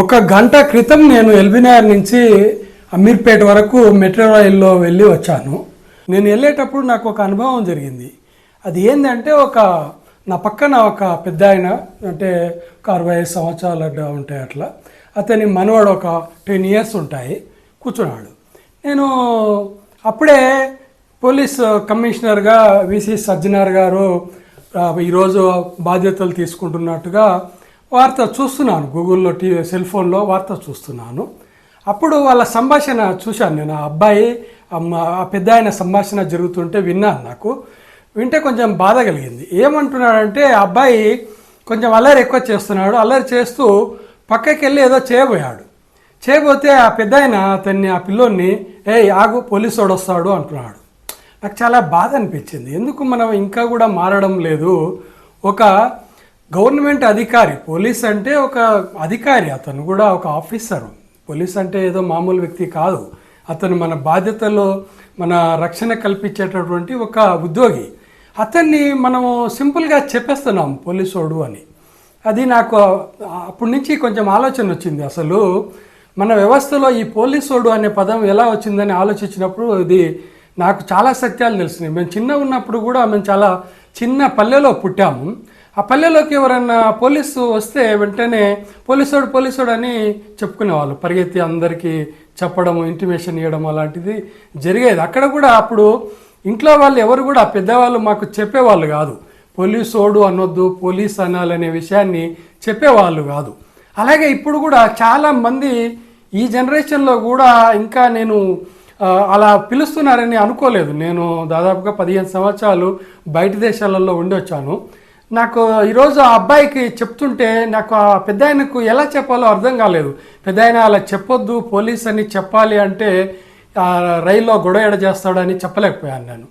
ఒక గంట క్రితం నేను ఎల్బీనగర్ నుంచి అమీర్పేట వరకు మెట్రో రైల్లో వెళ్ళి వచ్చాను. నేను వెళ్ళేటప్పుడు నాకు ఒక అనుభవం జరిగింది. అది ఏంటంటే ఒక నా పక్కన ఒక పెద్ద ఆయన అంటే ఒక అరవై ఐదు సంవత్సరాలు ఉంటాయి అట్లా. అతని మనవాడు ఒక టెన్ ఇయర్స్ ఉంటాయి కూర్చున్నాడు. నేను అప్పుడే పోలీస్ కమిషనర్గా విసి సజ్జనార్ గారు ఈరోజు బాధ్యతలు తీసుకుంటున్నట్టుగా వార్త చూస్తున్నాను. గూగుల్లో టీవీ సెల్ ఫోన్లో వార్త చూస్తున్నాను. అప్పుడు వాళ్ళ సంభాషణ చూశాను నేను. ఆ అబ్బాయి ఆ పెద్ద ఆయన సంభాషణ జరుగుతుంటే విన్నాను నాకు. వింటే కొంచెం బాధ కలిగింది. ఏమంటున్నాడంటే ఆ అబ్బాయి కొంచెం అల్లరి ఎక్కువ చేస్తున్నాడు. అల్లరి చేస్తూ పక్కకి వెళ్ళి ఏదో చేయబోయాడు. చేయబోతే ఆ పెద్ద ఆయన అతన్ని ఆ పిల్లోని ఏ ఆగు పోలీసు వాడు వస్తాడు అంటున్నాడు. నాకు చాలా బాధ అనిపించింది. ఎందుకు మనం ఇంకా కూడా మారడం లేదు? ఒక గవర్నమెంట్ అధికారి పోలీస్ అంటే ఒక అధికారి అతను కూడా ఒక ఆఫీసరు. పోలీస్ అంటే ఏదో మామూలు వ్యక్తి కాదు. అతను మన బాధ్యతలో మన రక్షణ కల్పించేటటువంటి ఒక ఉద్యోగి. అతన్ని మనము సింపుల్గా చెప్పేస్తున్నాం పోలీసోడు అని. అది నాకు అప్పటి నుంచి కొంచెం ఆలోచన వచ్చింది. అసలు మన వ్యవస్థలో ఈ పోలీసోడు అనే పదం ఎలా వచ్చిందని ఆలోచించినప్పుడు ఇది నాకు చాలా సత్యాలు తెలిసినాయి. మేము చిన్న ఉన్నప్పుడు కూడా మేము చాలా చిన్న పల్లెలో పుట్టాము. ఆ పల్లెలోకి ఎవరైనా పోలీసు వస్తే వెంటనే పోలీసోడు పోలీసోడు అని చెప్పుకునేవాళ్ళు. పరిగెత్తి అందరికీ చెప్పడం ఇంటిమేషన్ ఇవ్వడం అలాంటిది జరిగేది. అక్కడ కూడా అప్పుడు ఇంట్లో వాళ్ళు ఎవరు కూడా పెద్దవాళ్ళు మాకు చెప్పేవాళ్ళు కాదు. పోలీసోడు అనొద్దు పోలీస్ అనాలనే విషయాన్ని చెప్పేవాళ్ళు కాదు. అలాగే ఇప్పుడు కూడా చాలా మంది ఈ జనరేషన్లో కూడా ఇంకా నేను అలా పిలుస్తున్నారని అనుకోలేదు. నేను దాదాపుగా పదిహేను సంవత్సరాలు బయట దేశాలలో ఉండి వచ్చాను. నాకు ఈరోజు ఆ అబ్బాయికి చెప్తుంటే నాకు ఆ పెద్ద ఆయనకు ఎలా చెప్పాలో అర్థం కాలేదు. పెద్ద ఆయన అలా చెప్పొద్దు పోలీస్ అని చెప్పాలి అంటే ఆ రైల్లో గొడవ ఎడ చేస్తాడని చెప్పలేకపోయాను నేను.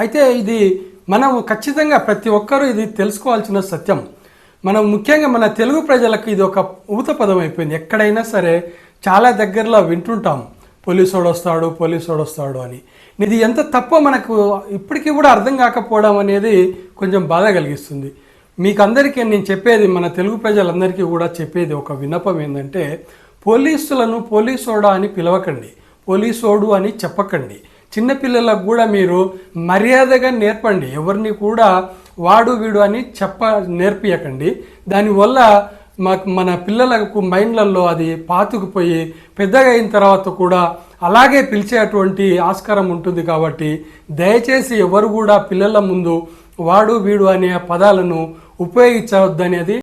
అయితే ఇది మనం ఖచ్చితంగా ప్రతి ఒక్కరూ ఇది తెలుసుకోవాల్సిన సత్యం. మనం ముఖ్యంగా మన తెలుగు ప్రజలకు ఇది ఒక ఊత పదం అయిపోయింది. ఎక్కడైనా సరే చాలా దగ్గరలో వింటుంటాం. పోలీసోడు వస్తాడు పోలీసోడు వస్తాడు అని. ఇది ఎంత తప్పో మనకు ఇప్పటికీ కూడా అర్థం కాకపోవడం అనేది కొంచెం బాధ కలిగిస్తుంది. మీకు అందరికీ నేను చెప్పేది మన తెలుగు ప్రజలందరికీ కూడా చెప్పేది ఒక విన్నపం ఏంటంటే పోలీసులను పోలీసోడా అని పిలవకండి పోలీసోడు అని చెప్పకండి. చిన్నపిల్లలకు కూడా మీరు మర్యాదగా నేర్పండి. ఎవరిని కూడా వాడు వీడు అని చెప్ప నేర్పియకండి. దానివల్ల మాకు మన పిల్లలకు మైండ్లలో అది పాతుకుపోయి పెద్దగా అయిన తర్వాత కూడా అలాగే పిలిచేటువంటి ఆస్కారం ఉంటుంది కాబట్టి దయచేసి ఎవరు కూడా పిల్లల ముందు వాడు వీడు అనే పదాలను ఉపయోగించవద్దనేది